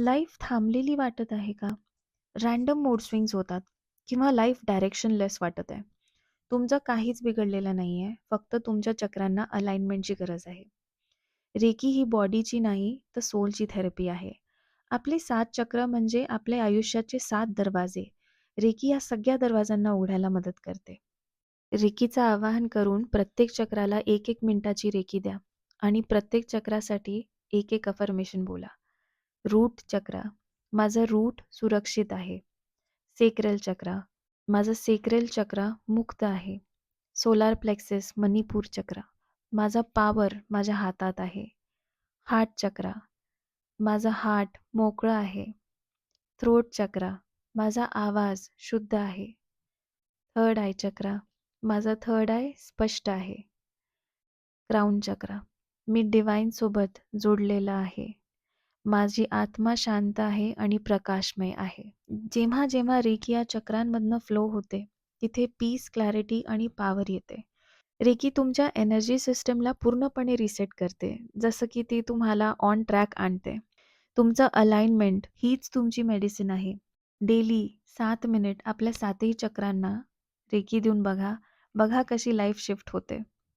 Life थांबलेली वाटत आहे का? रँडम मोड स्विंग्स होतात किंवा लाईफ डायरेक्शनलेस वाटत आहे. तुमचं काहीच बिघडलेलं नाही आहे फक्त तुमच्या चक्रांना अलाइनमेंटची गरज आहे. रेकी ही बॉडीची नाही, तर सोलची थेरपी आहे. आपले सात चक्र म्हणजे आपल्या आयुष्याचे सात दरवाजे. रेकी या सगळ्या दरवाजांना उघडायला मदत करते. रेकीचं आवाहन करून प्रत्येक चक्राला 1-1 मिनिटाची रेकी द्या आणि प्रत्येक चक्रासाठी एक-एक अफर्मेशन बोला. रूट चक्र, माझं रूट सुरक्षित आहे. सेक्रेल चक्र, माझं सेक्रेल चक्र मुक्त आहे. सोलार प्लेक्सेस मणिपूर चक्र, माझा पावर माझ्या हातात आहे. हार्ट चक्र, माझं हार्ट मोकळं आहे. थ्रोट चक्र, माझा आवाज शुद्ध आहे. थर्ड आय चक्र, माझा थर्ड आय स्पष्ट आहे. क्राउन चक्र, मी डिवाईन सोबत जोडलेला आहे. माझी आत्मा शांत आहे आणि प्रकाशमय आहे. जेव्हा जेव्हा रेकी या चक्रांमधनं फ्लो होते, तिथे पीस, क्लॅरिटी आणि पॉवर येते. रेकी तुमच्या एनर्जी सिस्टमला पूर्णपणे रिसेट करते, जसं की ती तुम्हाला ऑन ट्रॅक आणते. तुमचं अलाइनमेंट हीच तुमची मेडिसिन आहे. डेली सात मिनिट आपल्या सातही चक्रांना रेकी देऊन बघा. बघा कशी लाईफ शिफ्ट होते.